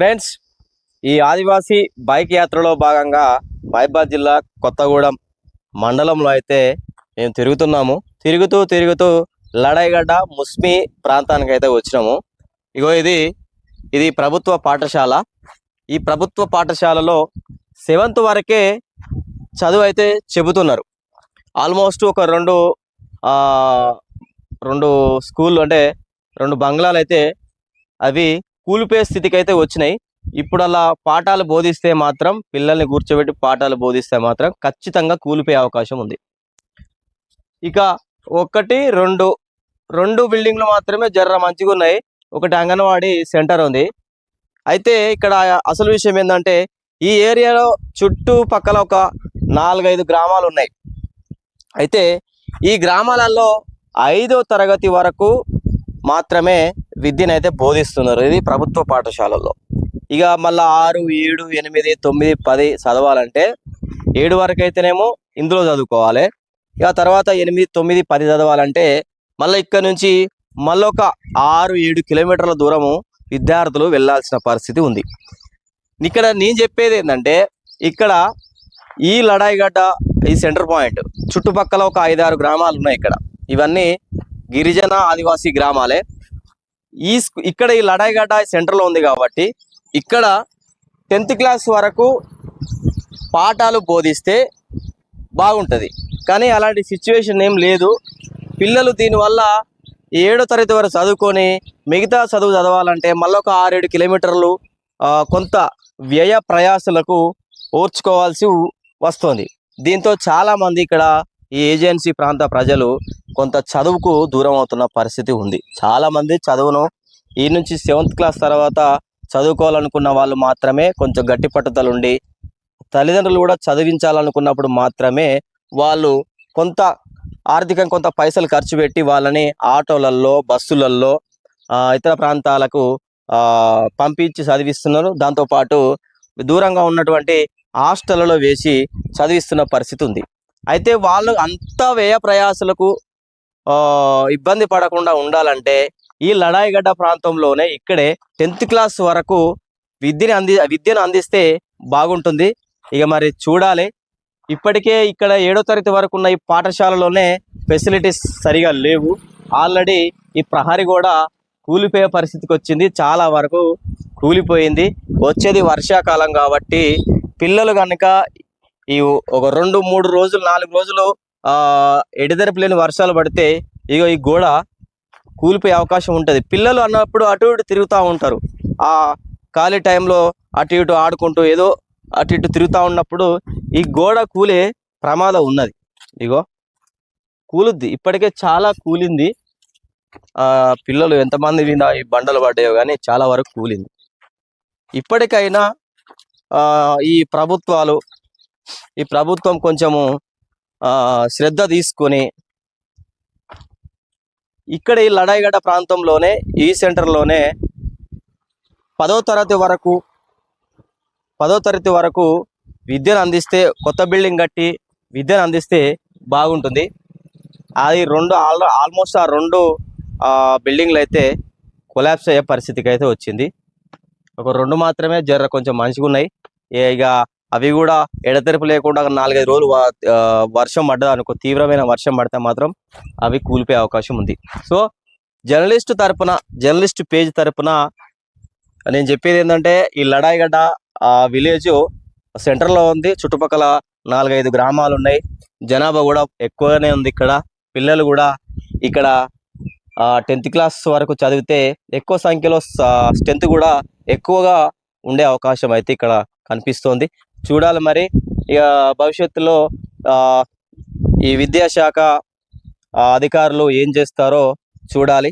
Friends ఈ ఆదివాసీ bike యాత్రలో భాగంగా మహబాద్ జిల్లా కొత్తగూడెం మండలంలో అయితే మేము తిరుగుతున్నాము. తిరుగుతూ తిరుగుతూ లడాయిగడ్డ ముస్మి ప్రాంతానికి అయితే వచ్చినాము. ఇగో ఇది ఇది ప్రభుత్వ పాఠశాల. ఈ ప్రభుత్వ పాఠశాలలో సెవెంత్ వరకే చదువు అయితే చెబుతున్నారు. ఆల్మోస్ట్ ఒక రెండు ఆ, రెండు స్కూల్ అంటే రెండు బంగ్లాలు అయితే అవి కూలిపోయే స్థితికి అయితే వచ్చినాయి. ఇప్పుడు అలా పాఠాలు బోధిస్తే మాత్రం పిల్లల్ని కూర్చోబెట్టి పాఠాలు బోధిస్తే మాత్రం ఖచ్చితంగా కూలిపోయే అవకాశం ఉంది. ఇక ఒకటి రెండు రెండు బిల్డింగ్లు మాత్రమే జర్ర మంచిగా ఉన్నాయి. ఒకటి అంగన్వాడీ సెంటర్ ఉంది. అయితే ఇక్కడ అసలు విషయం ఏంటంటే ఈ ఏరియాలో చుట్టుపక్కల ఒక నాలుగైదు గ్రామాలు ఉన్నాయి. అయితే ఈ గ్రామాలలో ఐదో తరగతి వరకు మాత్రమే విద్యను అయితే బోధిస్తున్నారు. ఇది ప్రభుత్వ పాఠశాలల్లో ఇక మళ్ళీ ఆరు ఏడు ఎనిమిది తొమ్మిది పది చదవాలంటే ఏడు వరకు అయితేనేమో ఇందులో చదువుకోవాలి. ఇక తర్వాత ఎనిమిది తొమ్మిది పది చదవాలంటే మళ్ళీ ఇక్కడ నుంచి మళ్ళొక ఒక ఆరు ఏడు కిలోమీటర్ల దూరము విద్యార్థులు వెళ్ళాల్సిన పరిస్థితి ఉంది. ఇక్కడ నేను చెప్పేది ఏంటంటే ఇక్కడ ఈ లడాయిగడ్డ ఈ సెంటర్ పాయింట్ చుట్టుపక్కల ఒక ఐదారు గ్రామాలు ఉన్నాయి ఇక్కడ. ఇవన్నీ గిరిజన ఆదివాసీ గ్రామాలే. ఈ ఇక్కడ ఈ లడాయిగడ్డ సెంటర్లో ఉంది కాబట్టి ఇక్కడ టెన్త్ క్లాస్ వరకు పాఠాలు బోధిస్తే బాగుంటుంది. కానీ అలాంటి సిచ్యువేషన్ ఏం లేదు. పిల్లలు దీనివల్ల ఏడో తరగతి వరకు చదువుకొని మిగతా చదువు చదవాలంటే మళ్ళీ ఒక ఆరేడు కిలోమీటర్లు కొంత వ్యయ ప్రయాసలకు ఓర్చుకోవాల్సి వస్తుంది. దీంతో చాలామంది ఇక్కడ ఈ ఏజెన్సీ ప్రాంత ప్రజలు కొంత చదువుకు దూరం అవుతున్న పరిస్థితి ఉంది. చాలా మంది చదువును ఈ నుంచి సెవెంత్ క్లాస్ తర్వాత చదువుకోవాలనుకున్న వాళ్ళు మాత్రమే కొంచెం గట్టి పట్టుదల ఉండి తల్లిదండ్రులు కూడా చదివించాలనుకున్నప్పుడు మాత్రమే వాళ్ళు కొంత ఆర్థికంగా కొంత పైసలు ఖర్చు పెట్టి వాళ్ళని ఆటోలల్లో బస్సులల్లో ఇతర ప్రాంతాలకు ఆ, పంపించి చదివిస్తున్నారు. దాంతోపాటు దూరంగా ఉన్నటువంటి హాస్టళ్ళలో వేసి చదివిస్తున్న పరిస్థితి ఉంది. అయితే వాళ్ళు అంత వ్యయ ప్రయాసలకు ఆ, ఇబ్బంది పడకుండా ఉండాలంటే ఈ లడాయిగడ్డ ప్రాంతంలోనే ఇక్కడే టెన్త్ క్లాస్ వరకు విద్యని అంది విద్యను అందిస్తే బాగుంటుంది. ఇక మరి చూడాలి. ఇప్పటికే ఇక్కడ ఏడో తరగతి వరకు ఉన్న ఈ పాఠశాలలోనే ఫెసిలిటీస్ సరిగా లేవు. ఆల్రెడీ ఈ ప్రహరీ కూడా కూలిపోయే పరిస్థితికి వచ్చింది. చాలా వరకు కూలిపోయింది. వచ్చేది వర్షాకాలం కాబట్టి పిల్లలు కనుక ఈ ఒక రెండు మూడు రోజులు నాలుగు రోజులు ఆ ఎడతెరపు లేని వర్షాలు పడితే ఇక ఈ గోడ కూలిపోయే అవకాశం ఉంటుంది. పిల్లలు అన్నప్పుడు అటు ఇటు తిరుగుతూ ఉంటారు. ఆ ఖాళీ టైంలో అటు ఇటు ఆడుకుంటూ ఏదో అటు ఇటు తిరుగుతూ ఉన్నప్పుడు ఈ గోడ కూలే ప్రమాదం ఉన్నది. ఇగో కూలుద్ది. ఇప్పటికే చాలా కూలింది. పిల్లలు ఎంతమంది మీద ఈ బండలు పడ్డాయో కానీ చాలా వరకు కూలింది. ఇప్పటికైనా ఈ ప్రభుత్వాలు ఈ ప్రభుత్వం కొంచెము ఆ శ్రద్ధ తీసుకొని ఇక్కడ ఈ లడాయిగడ్డ ప్రాంతంలోనే ఈ సెంటర్లోనే పదో తరగతి వరకు పదో తరగతి వరకు విద్యను అందిస్తే కొత్త బిల్డింగ్ కట్టి విద్యను అందిస్తే బాగుంటుంది. అది రెండు ఆల్ ఆల్మోస్ట్ ఆ రెండు ఆ, బిల్డింగ్లు అయితే కొలాప్స్ అయ్యే పరిస్థితికి అయితే వచ్చింది. ఒక రెండు మాత్రమే జర్ర కొంచెం మంచిగా ఉన్నాయి ఇక అవి కూడా ఎడతెరపు లేకుండా నాలుగైదు రోజులు వర్షం పడ్డది అనుకో తీవ్రమైన వర్షం పడితే మాత్రం అవి కూలిపోయే అవకాశం ఉంది. సో జర్నలిస్ట్ తరపున జర్నలిస్ట్ పేజ్ తరపున నేను చెప్పేది ఏంటంటే ఈ లడాయిగడ్డ ఆ విలేజ్ సెంటర్లో ఉంది. చుట్టుపక్కల నాలుగైదు గ్రామాలు ఉన్నాయి. జనాభా కూడా ఎక్కువనే ఉంది ఇక్కడ. పిల్లలు కూడా ఇక్కడ టెన్త్ క్లాస్ వరకు చదివితే ఎక్కువ సంఖ్యలో స్ట్రెంత్ కూడా ఎక్కువగా ఉండే అవకాశం అయితే ఇక్కడ కనిపిస్తోంది. చూడాలి మరి. ఇక భవిష్యత్తులో ఆ, ఈ విద్యాశాఖ అధికారులు ఏం చేస్తారో చూడాలి.